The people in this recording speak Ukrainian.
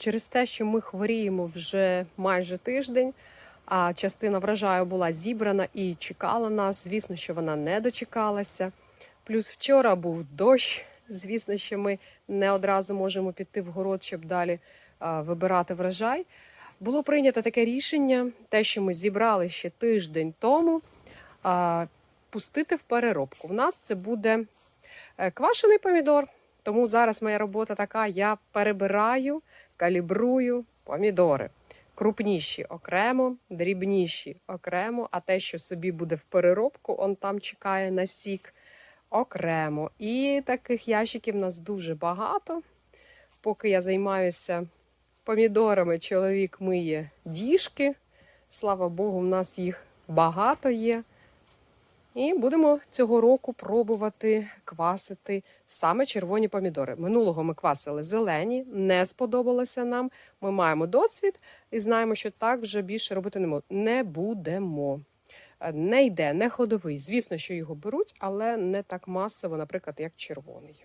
Через те, що ми хворіємо вже майже тиждень, а частина врожаю була зібрана і чекала нас. Звісно, що вона не дочекалася. Плюс вчора був дощ. Звісно, що ми не одразу можемо піти в город, щоб далі а, вибирати врожай. Було прийнято таке рішення, те, що ми зібрали ще тиждень тому, а, пустити в переробку. В нас це буде е, квашений помідор. Тому зараз моя робота така: я перебираю, калібрую помідори. Крупніші окремо, дрібніші окремо, а те, що собі буде в переробку, он там чекає на сік окремо. І таких ящиків у нас дуже багато. Поки я займаюся помідорами, чоловік миє діжки. Слава Богу, в нас їх багато є. І будемо цього року пробувати квасити саме червоні помідори. Минулого ми квасили зелені, не сподобалося нам. Ми маємо досвід і знаємо, що так вже більше робити не будемо. Е, Не йде, не ходовий. Звісно, що його беруть, але не так масово, наприклад, як червоний.